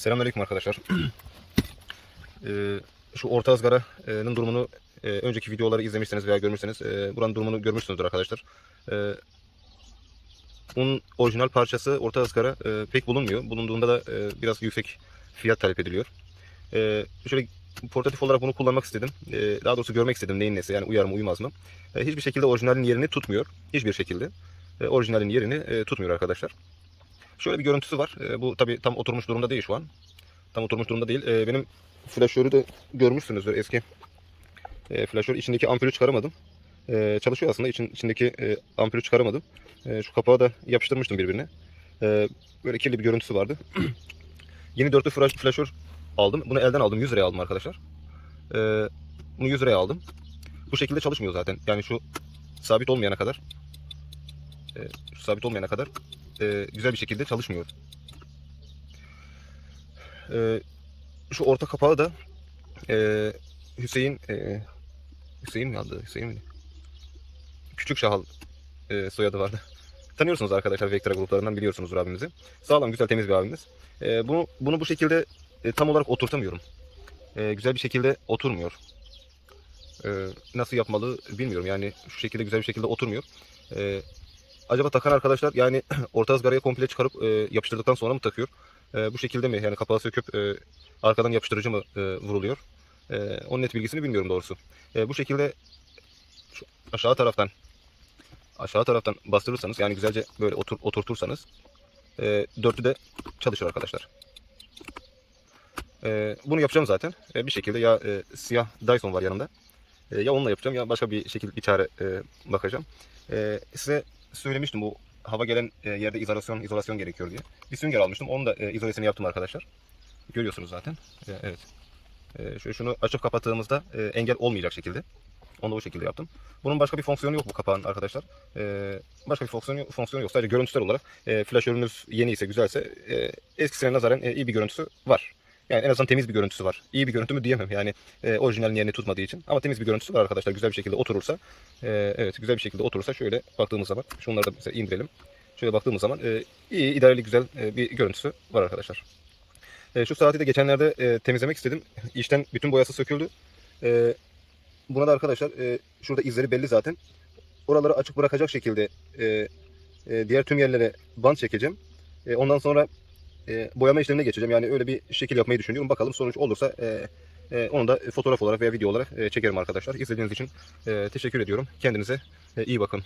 Selamünaleyküm arkadaşlar. Ee, şu orta ızgaranın durumunu e, önceki videoları izlemişseniz veya görmüşseniz e, buranın durumunu görmüşsünüzdür arkadaşlar. E, bunun orijinal parçası orta ızgara e, pek bulunmuyor. Bulunduğunda da biraz yüksek fiyat talep ediliyor. E, şöyle portatif olarak bunu kullanmak istedim. Daha doğrusu görmek istedim neyin nesi yani uyar mı uymaz mı. Hiçbir şekilde orijinalin yerini tutmuyor. Hiçbir şekilde e, orijinalin yerini tutmuyor arkadaşlar. Şöyle bir görüntüsü var. E, bu tabi tam oturmuş durumda değil şu an. Tam oturmuş durumda değil. E, benim flaşörü de görmüşsünüzdür eski. E, flaşör içindeki ampulü çıkaramadım. E, çalışıyor aslında. İçin, içindeki e, ampulü çıkaramadım. E, şu kapağı da yapıştırmıştım birbirine. E, böyle kirli bir görüntüsü vardı. Yeni dörtlü flaş, flaşör aldım. Bunu elden aldım. 100 liraya aldım arkadaşlar. E, bunu 100 liraya aldım. Bu şekilde çalışmıyor zaten. Yani şu sabit olmayana kadar e, sabit olmayana kadar e, güzel bir şekilde çalışmıyor. E, şu orta kapağı da e, Hüseyin e, Hüseyin mi adı? Hüseyin mi? Küçük Şahal e, soyadı vardı. Tanıyorsunuz arkadaşlar Vectra gruplarından biliyorsunuzdur abimizi. Sağlam güzel temiz bir abimiz. E, bunu bunu bu şekilde e, tam olarak oturtamıyorum. E, güzel bir şekilde oturmuyor. E, nasıl yapmalı bilmiyorum. Yani şu şekilde güzel bir şekilde oturmuyor. E, acaba takan arkadaşlar yani orta ızgarayı komple çıkarıp e, yapıştırdıktan sonra mı takıyor? E, bu şekilde mi? Yani kapağı söküp e, arkadan yapıştırıcı mı e, vuruluyor? E, onun net bilgisini bilmiyorum doğrusu. E, bu şekilde aşağı taraftan aşağı taraftan bastırırsanız yani güzelce böyle otur, oturtursanız e, dörtlü de çalışır arkadaşlar. E, bunu yapacağım zaten. E, bir şekilde ya e, siyah Dyson var yanımda. E, ya onunla yapacağım ya başka bir şekilde bir çare e, bakacağım. E, size söylemiştim bu hava gelen e, yerde izolasyon izolasyon gerekiyor diye. Bir sünger almıştım. Onun da e, izolesini yaptım arkadaşlar. Görüyorsunuz zaten. E, evet. Şöyle şunu açıp kapattığımızda engel olmayacak şekilde. Onu da o şekilde yaptım. Bunun başka bir fonksiyonu yok bu kapağın arkadaşlar. Başka bir fonksiyonu, fonksiyonu yok. Sadece görüntüsel olarak e, flaşörünüz yeni ise güzelse eskisine nazaran iyi bir görüntüsü var. Yani en azından temiz bir görüntüsü var. İyi bir görüntü mü diyemem yani e, orijinalin yerini tutmadığı için. Ama temiz bir görüntüsü var arkadaşlar. Güzel bir şekilde oturursa. E, evet güzel bir şekilde oturursa şöyle baktığımız zaman. Şunları da mesela indirelim. Şöyle baktığımız zaman e, iyi, idareli güzel e, bir görüntüsü var arkadaşlar. E, şu saati de geçenlerde e, temizlemek istedim. İçten bütün boyası söküldü. E, buna da arkadaşlar e, şurada izleri belli zaten. Oraları açık bırakacak şekilde e, e, diğer tüm yerlere bant çekeceğim. E, ondan sonra e, boyama işlemine geçeceğim. Yani öyle bir şekil yapmayı düşünüyorum. Bakalım sonuç olursa e, e, onu da fotoğraf olarak veya video olarak e, çekerim arkadaşlar. İzlediğiniz için e, teşekkür ediyorum. Kendinize e, iyi bakın.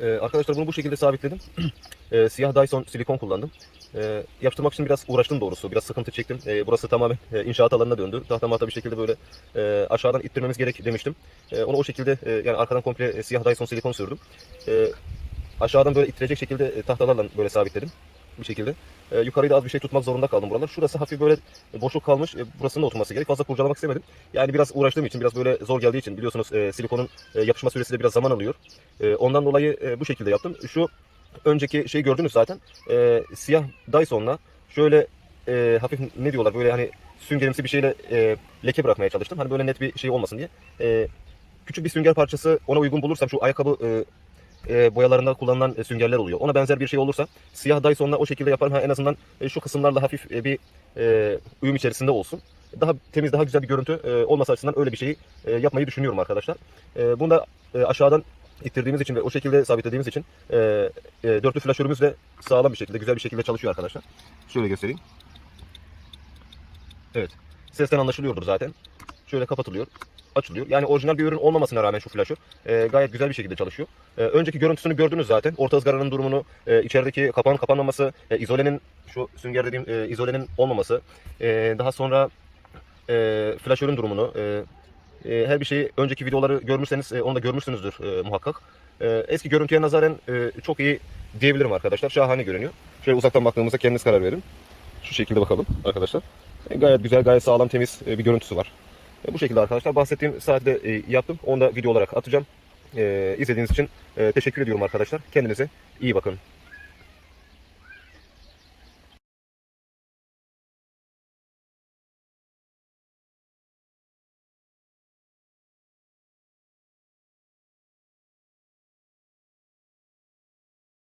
Ee, arkadaşlar bunu bu şekilde sabitledim. Ee, siyah Dyson silikon kullandım. Ee, yaptırmak için biraz uğraştım doğrusu. Biraz sıkıntı çektim. Ee, burası tamamen e, inşaat alanına döndü. Tahta mahta bir şekilde böyle e, aşağıdan ittirmemiz gerek demiştim. E, onu o şekilde e, yani arkadan komple e, siyah Dyson silikon sürdüm. E, aşağıdan böyle ittirecek şekilde e, tahtalarla böyle sabitledim. Bir şekilde. E, yukarıyı da az bir şey tutmak zorunda kaldım buralar. Şurası hafif böyle boşluk kalmış. E, burasının da oturması gerek. Fazla kurcalamak istemedim. Yani biraz uğraştığım için, biraz böyle zor geldiği için biliyorsunuz e, silikonun e, yapışma süresi de biraz zaman alıyor. E, ondan dolayı e, bu şekilde yaptım. Şu önceki şeyi gördünüz zaten. E, siyah Dyson'la şöyle e, hafif ne diyorlar böyle hani süngerimsi bir şeyle e, leke bırakmaya çalıştım. Hani böyle net bir şey olmasın diye. E, küçük bir sünger parçası ona uygun bulursam şu ayakkabı e, e, boyalarında kullanılan e, süngerler oluyor. Ona benzer bir şey olursa siyah Dyson'la o şekilde yaparım. Ha, en azından e, şu kısımlarla hafif e, bir e, uyum içerisinde olsun. Daha temiz, daha güzel bir görüntü e, olması açısından öyle bir şeyi e, yapmayı düşünüyorum arkadaşlar. E, bunu da e, aşağıdan ittirdiğimiz için ve o şekilde sabitlediğimiz için e, e, dörtlü flaşörümüz de sağlam bir şekilde, güzel bir şekilde çalışıyor arkadaşlar. Şöyle göstereyim. Evet. Sesten anlaşılıyordur zaten. Şöyle kapatılıyor açılıyor. Yani orijinal bir ürün olmamasına rağmen şu flaşör e, gayet güzel bir şekilde çalışıyor. E, önceki görüntüsünü gördünüz zaten. Orta ızgaranın durumunu, e, içerideki kapağın kapanmaması, e, izolenin şu sünger dediğim e, izolenin olmaması, e, daha sonra e, flaşörün durumunu, e, e, her bir şeyi önceki videoları görmüşseniz e, onu da görmüşsünüzdür e, muhakkak. E, eski görüntüye nazaran e, çok iyi diyebilirim arkadaşlar. Şahane görünüyor. Şöyle uzaktan baktığımızda kendiniz karar verin. Şu şekilde bakalım arkadaşlar. E, gayet güzel, gayet sağlam, temiz e, bir görüntüsü var. E, bu şekilde arkadaşlar bahsettiğim saatte e, yaptım. Onu da video olarak atacağım. E, izlediğiniz için e, teşekkür ediyorum arkadaşlar. Kendinize iyi bakın.